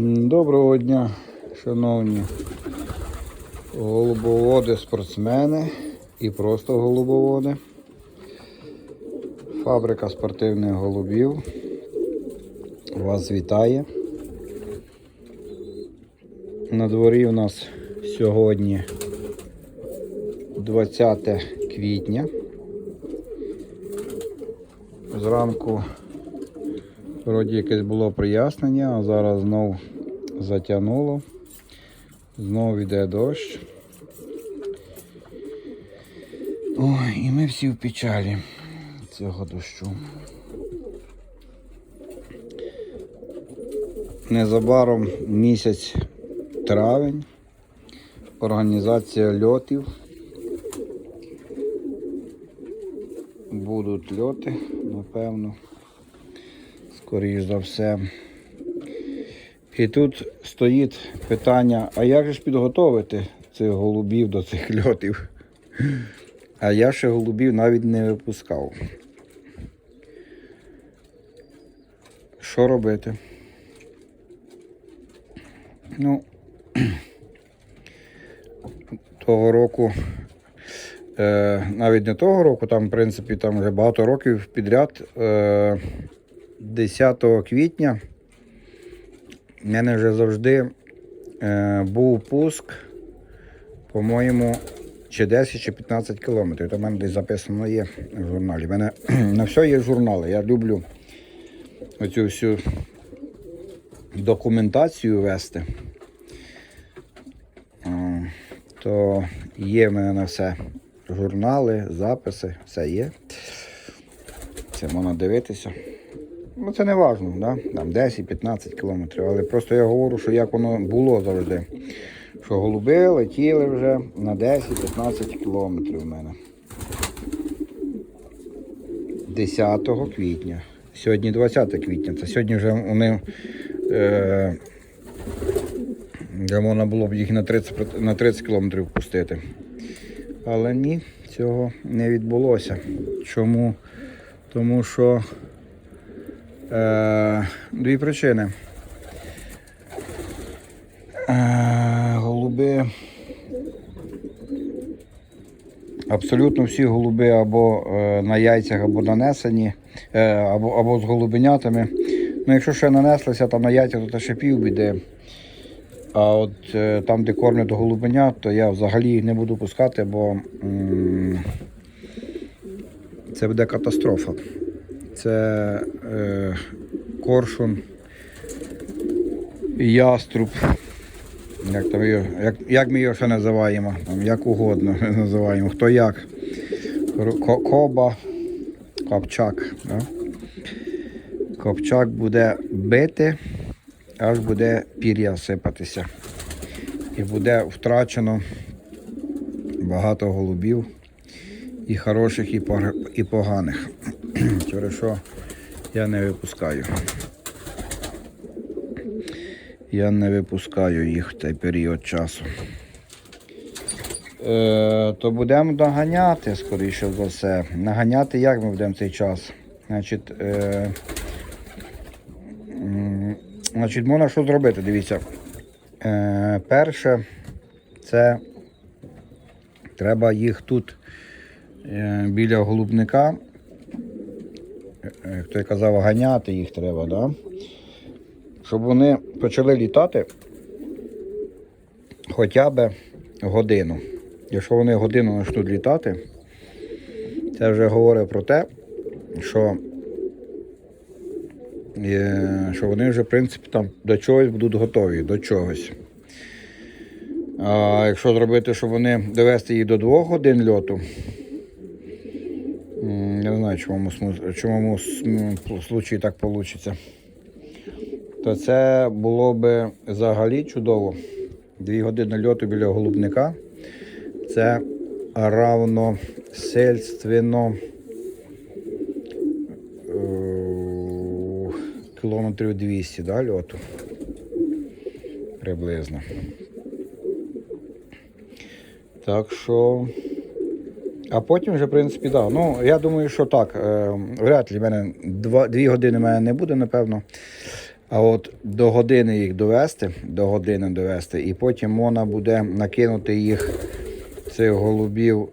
Доброго дня, шановні голубоводи, спортсмени і просто голубоводи. Фабрика спортивних голубів вас вітає. На дворі у нас сьогодні 20 квітня. Зранку Вроді якесь було прояснення, а зараз знов затягнуло. Знов йде дощ. Ой, і ми всі в печалі цього дощу. Незабаром місяць травень. Організація льотів. Будуть льоти, напевно скоріш за все. І тут стоїть питання, а як же ж підготовити цих голубів до цих льотів? А я ще голубів навіть не випускав. Що робити? Ну, того року, е, навіть не того року, там, в принципі, там вже багато років підряд. Е, 10 квітня в мене вже завжди е, був пуск, по-моєму, чи 10 чи 15 кілометрів. То в мене десь записано є в журналі. У мене на все є журнали. Я люблю оцю всю документацію вести. Е, то є в мене на все журнали, записи, все є. Це можна дивитися. Ну це не важливо, да? там 10-15 кілометрів. Але просто я говорю, що як воно було завжди. Що голуби летіли вже на 10-15 кілометрів в мене. 10 квітня. Сьогодні 20 квітня. Це сьогодні вже вони е, вже можна було б їх на 30, на 30 кілометрів пустити. Але ні, цього не відбулося. Чому? Тому що Дві причини. Е, Голуби. Абсолютно всі голуби або е, на яйцях, або нанесені, е, або або з голубенятами. Ну, Якщо ще нанеслися там на яйцях, то це ще півбіди. А от е, там, де кормлять голубенят, то я взагалі не буду пускати, бо м це буде катастрофа це е, коршун, яструб. Як, там його, як, як ми його ще називаємо, там, як угодно називаємо, хто як. Коба, копчак. Да? Копчак буде бити, аж буде пір'я сипатися. І буде втрачено багато голубів і хороших, і поганих. Через що я не випускаю. Я не випускаю їх в цей період часу. Е, То будемо доганяти, скоріше за все. Наганяти як ми будемо цей час? Значить, е, значить, можна що зробити, дивіться. Е, Перше, це треба їх тут е, біля голубника хто казав, ганяти їх треба, да? щоб вони почали літати хоча б годину. Якщо вони годину почнуть літати, це вже говорить про те, що е, що вони вже в принципі там до чогось будуть готові, до чогось. А якщо зробити, щоб вони довести їх до двох годин льоту, я не знаю, чому чому случаї так вийде. То це було б взагалі чудово. Дві години льоту біля голубника. Це равно сельственно е, кілометрів 200 да, льоту. Приблизно. Так що а потім вже, в принципі, да. Ну, я думаю, що так. Е, вряд ли мене два, дві години мене не буде, напевно. А от до години їх довести, до години довести, і потім можна буде накинути їх цих голубів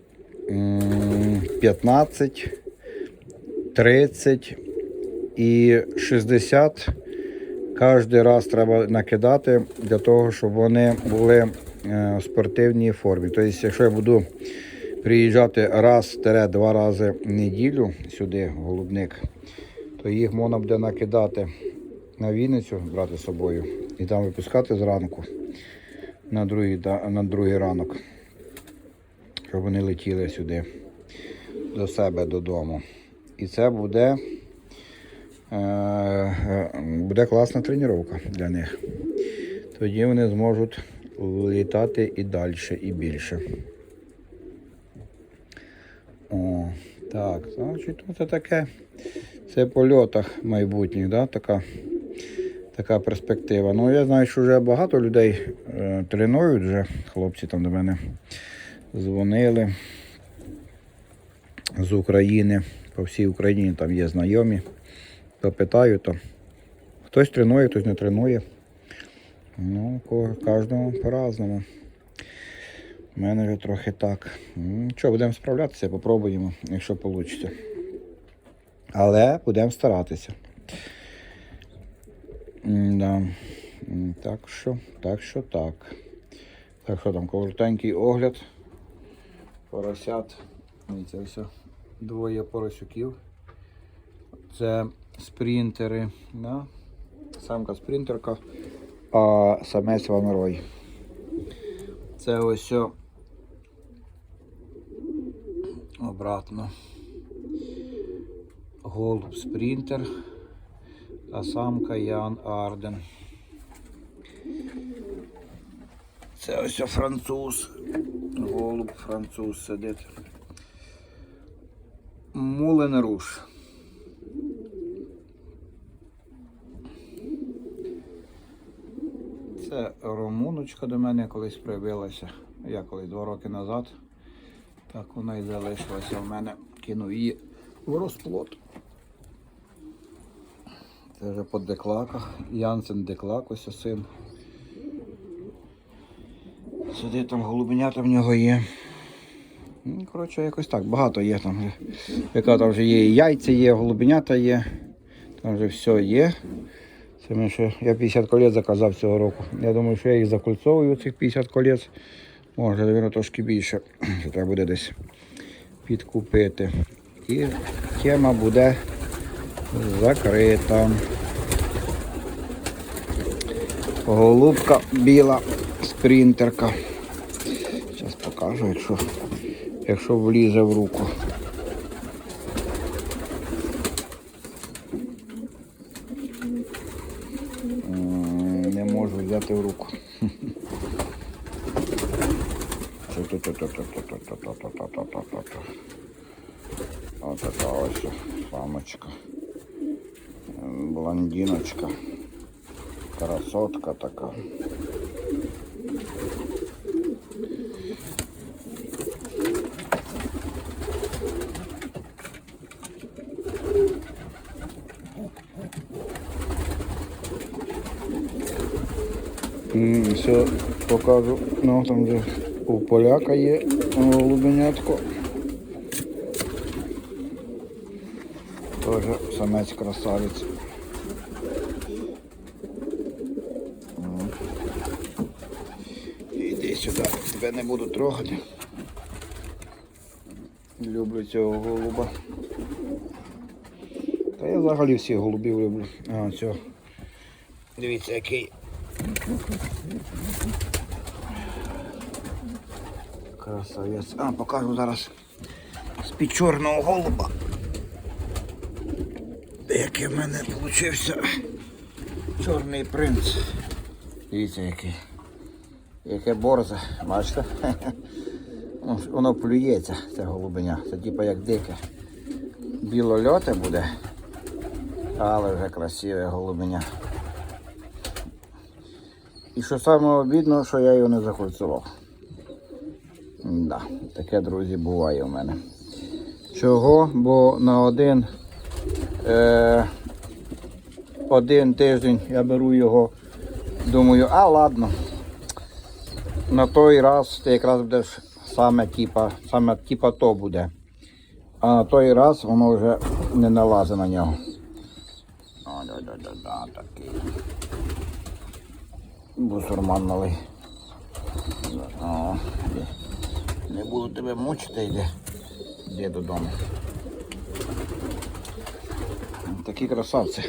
15, 30 і 60. Кожен раз треба накидати для того, щоб вони були е, в спортивній формі. Тобто, якщо я буду приїжджати раз-два рази в неділю сюди, в голубник, то їх можна буде накидати на Вінницю, брати з собою і там випускати зранку на другий, на другий ранок, щоб вони летіли сюди до себе додому. І це буде, е, е, буде класна тренування для них. Тоді вони зможуть літати і далі, і більше. О, так, значить, це таке. Це по льотах майбутніх, да? така, така перспектива. Ну, я знаю, що вже багато людей е, тренують вже. Хлопці там до мене дзвонили з України. По всій Україні там є знайомі. То питаю, то хтось тренує, хтось не тренує. Ну, кожному по-разному. У мене вже трохи так. Що, будемо справлятися, попробуємо, якщо вийде. Але будемо старатися. Да. Так що, так що так. Так що там коротенький огляд. Поросят. Дивіться, ось двоє поросюків. Це спринтери. Да? Самка спринтерка, а самець ванорой. Це ось обратно. Голуб спринтер та самка Ян Арден. Це ось француз. Голуб француз сидить. Мулен руш. Це румуночка до мене колись прибилася. Я колись два роки назад. Так вона і залишилася в мене. Кинув її в розплод. Це вже по деклаках. Янсен деклак, ось син. Сидить там голубенята в нього є. Ну, коротше, якось так, багато є там. вже. Яка там вже є і яйця є, голубенята є. Там вже все є. Це ми ще, я 50 колець заказав цього року. Я думаю, що я їх закольцовую, цих 50 колець. Може, мабуть, трошки більше. Що треба буде десь підкупити. І тема буде закрита. Голубка біла спринтерка. Зараз покажу, якщо, якщо влізе в руку. Не можу взяти в руку. Ось така ось самочка. Блондиночка. Красотка така. Все покажу. Ну там же у поляка є голубенятко. Тоже самець красавець. Іди сюди, тебе не буду трогати. Люблю цього голуба. Та я взагалі всіх голубів люблю. А, цього. Дивіться, який Красавець. А, покажу зараз з-під чорного голуба. Який в мене получився чорний принц. Дивіться який. Яке борзе, бачите? Воно плюється, це голубеня. Це типа як дике. Білольоте буде, але вже красиве голубеня. І що саме обідно, що я його не закольцував. Да, таке, друзі, буває у мене. Чого? Бо на один е, один тиждень я беру його. Думаю, а ладно. На той раз ти якраз будеш саме типа, саме типа то буде. А на той раз воно вже не налазить на нього. Да, да, да, да, такий. Бусурман іди. Не буду тебе мучити, йди. Йди додому. Такі красавці.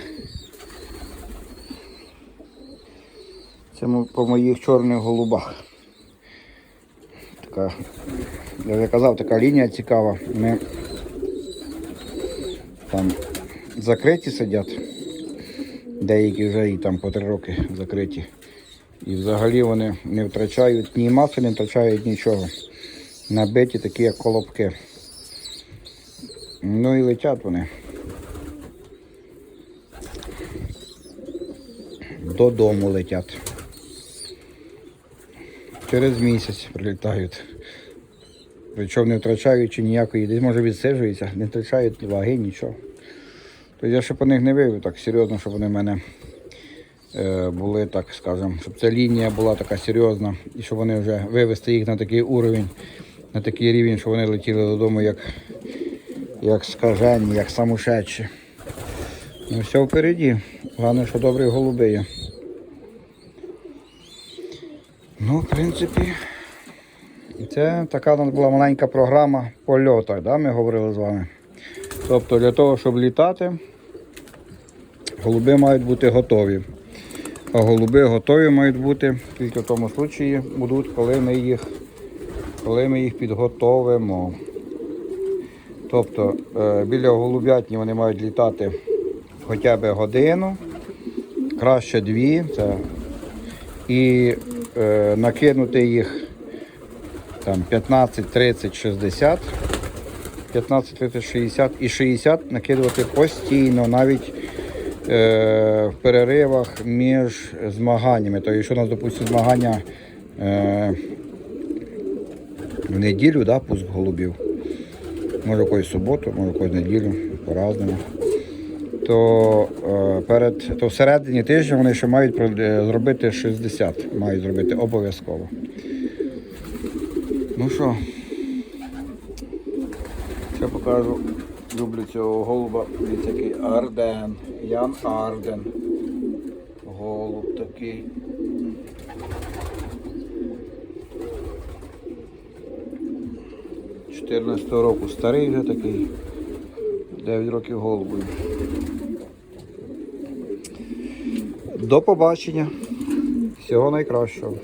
Це по моїх чорних голубах. Така, я казав, така лінія цікава. Ми там закриті сидять. Деякі вже і там по три роки закриті. І взагалі вони не втрачають ні маси, не втрачають нічого. Набиті такі, як колобки. Ну і летять вони. Додому летять. Через місяць прилітають. Причому не втрачаючи ніякої, десь може відсиджуються, не втрачають ваги, нічого. Тобто я ще по них не вивів так серйозно, щоб вони в мене е, були, так скажемо, щоб ця лінія була така серйозна і щоб вони вже вивести їх на такий уровень, на такий рівень, щоб вони летіли додому як, як скажені, як самошедші. Ну все впереді. Головне, що добрі голуби є. Ну, в принципі, це така була маленька програма польоту, да, ми говорили з вами. Тобто для того, щоб літати, голуби мають бути готові. А голуби готові мають бути тільки в тому случаї будуть, коли ми їх, коли ми їх підготовимо. Тобто е, біля голубятні вони мають літати хоча б годину, краще дві. Це, і е, накинути їх там 15, 30, 60. 15, 30, 60 і 60 накидувати постійно, навіть е, в переривах між змаганнями. Тобто, якщо у нас, допустимо, змагання е, в неділю, да, пуск голубів, може якоїсь суботу, може якоїсь неділю, по-разному. То, е, перед, то всередині тижня вони ще мають е, зробити 60, мають зробити обов'язково. Ну що, Ще покажу. Люблю цього голуба. Дивіться, який Арден. Ян Арден. Голуб такий. Чотирнадцятого року старий вже такий. 9 років голубою. До побачення. Всього найкращого.